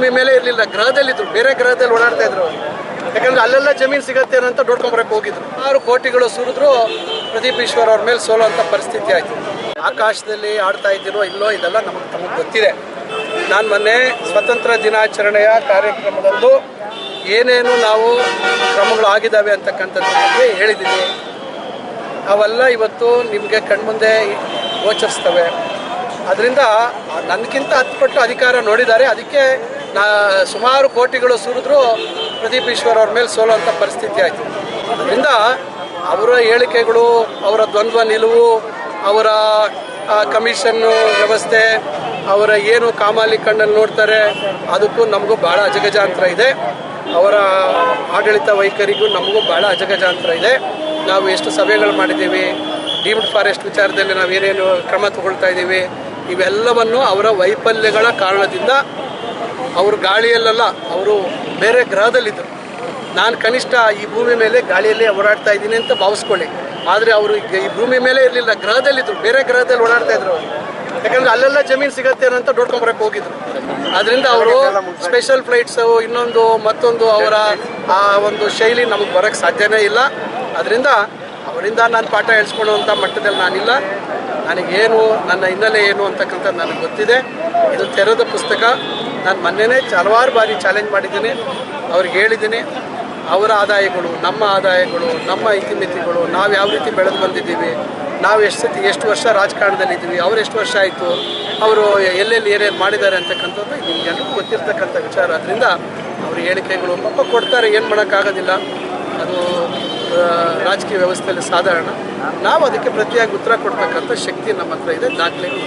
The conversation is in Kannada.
ಭೂಮಿ ಮೇಲೆ ಇರಲಿಲ್ಲ. ಗ್ರಹದಲ್ಲಿದ್ರು. ಬೇರೆ ಗ್ರಹದಲ್ಲಿ ಓಡಾಡ್ತಾ ಇದ್ರು. ಯಾಕಂದ್ರೆ ಅಲ್ಲೆಲ್ಲ ಜಮೀನು ಸಿಗತ್ತೆ ಅಂತ ನೋಡ್ಕೊಂಬರಕ್ಕೆ ಹೋಗಿದ್ರು. ಆರು ಕೋಟಿಗಳು ಸುರಿದ್ರು ಪ್ರದೀಪ್ ಈಶ್ವರ್ ಅವ್ರ ಮೇಲೆ ಸೋಲುವಂಥ ಪರಿಸ್ಥಿತಿ ಆಯಿತು. ಆಕಾಶದಲ್ಲಿ ಆಡ್ತಾ ಇದ್ದೀರೋ ಇಲ್ಲೋ ಇದೆಲ್ಲ ನಮಗೆ ತಮಗೆ ಗೊತ್ತಿದೆ. ನಾನು ಮೊನ್ನೆ ಸ್ವತಂತ್ರ ದಿನಾಚರಣೆಯ ಕಾರ್ಯಕ್ರಮದಂದು ಏನೇನು ನಾವು ಕ್ರಮಗಳು ಆಗಿದ್ದಾವೆ ಅಂತಕ್ಕಂಥದ್ದು ಹೇಳಿದ್ದೀನಿ. ಅವೆಲ್ಲ ಇವತ್ತು ನಿಮಗೆ ಕಣ್ಮುಂದೆ ಗೋಚರಿಸ್ತವೆ. ಅದರಿಂದ ನನಗಿಂತ ಹತ್ತು ಪಟ್ಟು ಅಧಿಕಾರ ನೋಡಿದ್ದಾರೆ. ಅದಕ್ಕೆ ನಾ ಸುಮಾರು ಕೋಟಿಗಳು ಸುರಿದ್ರು ಪ್ರದೀಪ್ ಈಶ್ವರ್ ಅವ್ರ ಮೇಲೆ ಸೋಲುವಂಥ ಪರಿಸ್ಥಿತಿ ಆಯಿತು. ಅದರಿಂದ ಅವರ ಹೇಳಿಕೆಗಳು, ಅವರ ದ್ವಂದ್ವ ನಿಲುವು, ಅವರ ಕಮಿಷನ್ನು ವ್ಯವಸ್ಥೆ, ಅವರ ಏನು ಕಾಮಾಲಿ ಕಣ್ಣಲ್ಲಿ ನೋಡ್ತಾರೆ, ಅದಕ್ಕೂ ನಮಗೂ ಭಾಳ ಅಜಗಜಾಂತರ ಇದೆ. ಅವರ ಆಡಳಿತ ವೈಖರಿಗೂ ನಮಗೂ ಭಾಳ ಅಜಗಜಾಂತರ ಇದೆ. ನಾವು ಎಷ್ಟು ಸಭೆಗಳು ಮಾಡಿದ್ದೀವಿ, ಡೀಮ್ಡ್ ಫಾರೆಸ್ಟ್ ವಿಚಾರದಲ್ಲಿ ನಾವು ಏನೇನು ಕ್ರಮ ತಗೊಳ್ತಾ ಇದ್ದೀವಿ, ಇವೆಲ್ಲವನ್ನು ಅವರ ವೈಫಲ್ಯಗಳ ಕಾರಣದಿಂದ ಅವರು ಗಾಳಿಯಲ್ಲ ಅವರು ಬೇರೆ ಗ್ರಹದಲ್ಲಿದ್ದರು ನಾನು ಕನಿಷ್ಠ ಈ ಭೂಮಿ ಮೇಲೆ ಗಾಳಿಯಲ್ಲೇ ಓಡಾಡ್ತಾ ಇದ್ದೀನಿ ಅಂತ ಭಾವಿಸ್ಕೊಳ್ಳಿ. ಆದರೆ ಅವರು ಈ ಭೂಮಿ ಮೇಲೆ ಇರಲಿಲ್ಲ ಗ್ರಹದಲ್ಲಿದ್ದರು ಬೇರೆ ಗ್ರಹದಲ್ಲಿ ಓಡಾಡ್ತಾ ಇದ್ರು ಅವರು. ಯಾಕಂದ್ರೆ ಅಲ್ಲೆಲ್ಲ ಜಮೀನು ಸಿಗತ್ತೆ ಅಂತ ನೋಡ್ಕೊಂಬರಕ್ಕೆ ಹೋಗಿದ್ರು. ಅದರಿಂದ ಅವರು ಸ್ಪೆಷಲ್ ಫ್ಲೈಟ್ಸು ಇನ್ನೊಂದು, ಮತ್ತೊಂದು ಅವರ ಆ ಒಂದು ಶೈಲಿ ನಮಗೆ ಬರೋಕ್ಕೆ ಸಾಧ್ಯನೇ ಇಲ್ಲ. ಅದರಿಂದ ಅವರಿಂದ ನಾನು ಪಾಠ ಹೇಳ್ಸ್ಕೊಳ್ಳುವಂಥ ಮಟ್ಟದಲ್ಲಿ ನಾನಿಲ್ಲ. ನನಗೇನು, ನನ್ನ ಹಿನ್ನೆಲೆ ಏನು ಅಂತಕ್ಕಂಥದ್ದು ನನಗೆ ಗೊತ್ತಿದೆ. ಇದು ತೆರೆದ ಪುಸ್ತಕ. ನಾನು ಮೊನ್ನೆನೇ ಹಲವಾರು ಬಾರಿ ಚಾಲೆಂಜ್ ಮಾಡಿದ್ದೀನಿ. ಅವ್ರಿಗೆ ಹೇಳಿದ್ದೀನಿ, ಅವರ ಆದಾಯಗಳು, ನಮ್ಮ ಆದಾಯಗಳು, ನಮ್ಮ ಇತಿಮಿತಿಗಳು ನಾವು ಯಾವ ರೀತಿ ಬೆಳೆದು ಬಂದಿದ್ದೀವಿ, ನಾವು ಎಷ್ಟು ಸತಿ, ಎಷ್ಟು ವರ್ಷ ರಾಜಕಾರಣದಲ್ಲಿದ್ದೀವಿ ಅವ್ರು ಎಷ್ಟು ವರ್ಷ ಆಯಿತು, ಅವರು ಎಲ್ಲೆಲ್ಲಿ ಏನೇನು ಮಾಡಿದ್ದಾರೆ ಅಂತಕ್ಕಂಥದ್ದು ನಿಮ್ಗೆಲ್ಲರಿಗೂ ಗೊತ್ತಿರ್ತಕ್ಕಂಥ ವಿಚಾರ. ಅದರಿಂದ ಅವ್ರ ಹೇಳಿಕೆಗಳು ಪಾಪ ಕೊಡ್ತಾರೆ, ಏನು ಮಾಡೋಕ್ಕಾಗೋದಿಲ್ಲ. ಅದು ರಾಜಕೀಯ ವ್ಯವಸ್ಥೆಯಲ್ಲಿ ಸಾಧಾರಣ. ನಾವು ಅದಕ್ಕೆ ಪ್ರತಿಯಾಗಿ ಉತ್ತರ ಕೊಡ್ತಕ್ಕಂಥ ಶಕ್ತಿ ನಮ್ಮ ಹತ್ರ ಇದೆ, ದಾಖಲೆಗಳು